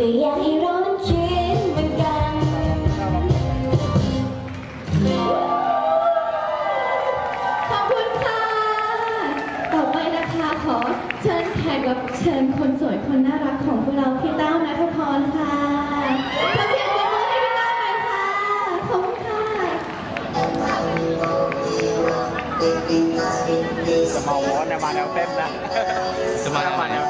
ก็อยากให้ร้อนคิดเหมือนกันขอบคุณค่ะ ต่อไปนะคะขอเชิญแขกรับเชิญคนสวยคนน่ารักของพวกเราพี่เต้านะัทพรค่ะขอเสียงปรบมือให้พี่เต้าหน่อยค่ะ ขอบคุณค่ะ จะมาวอนเนี่ยมาแนวเต้นะมาแนว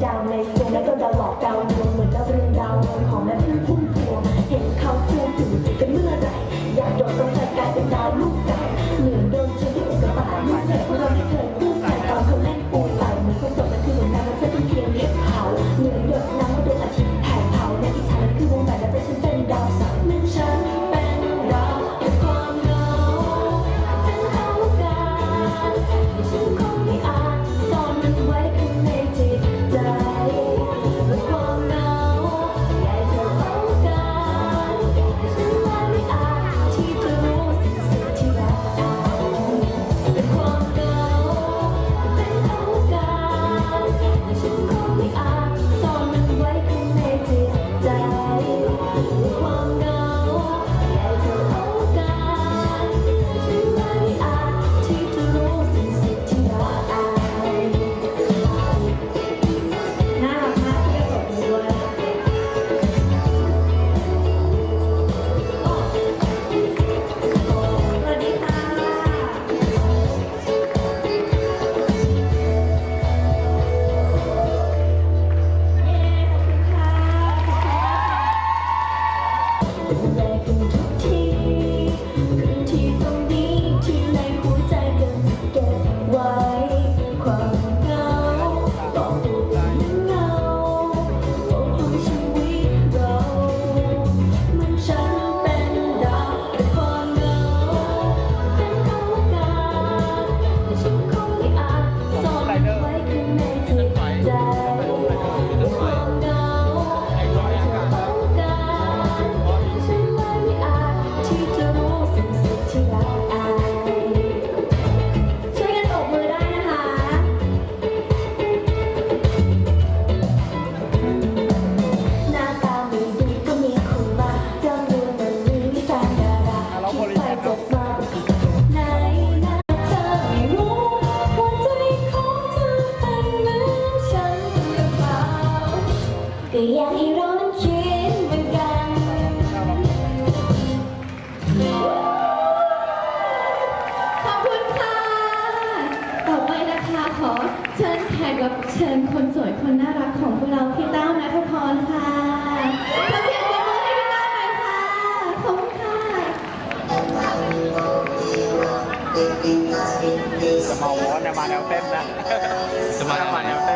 Down. มอลวอสมาแนวเต้นนะจะมาแนวเต้น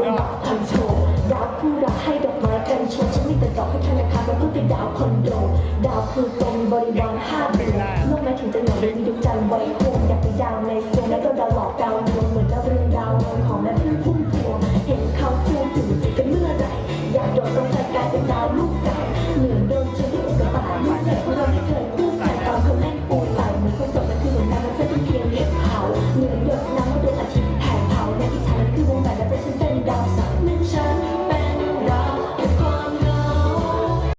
ว่าทันโชว์รักผู้รักให้ดอกไม้ทันโชว์ฉันมีแต่ดอกให้ธนาคารแล้วก็ไปดาวคอนโด ดาวคือตรงบริวารห้าดวงเมื่อมาถึงจะหนอนมีดวงจันทร์ไว้โคงอยากไปดาวในโคงแล้วก็ดาวหลอกดาวดวงเหมือนดาวเรืองดาวเรือของแม่พึ่งพุ่มพวงเห็นเขาเจอ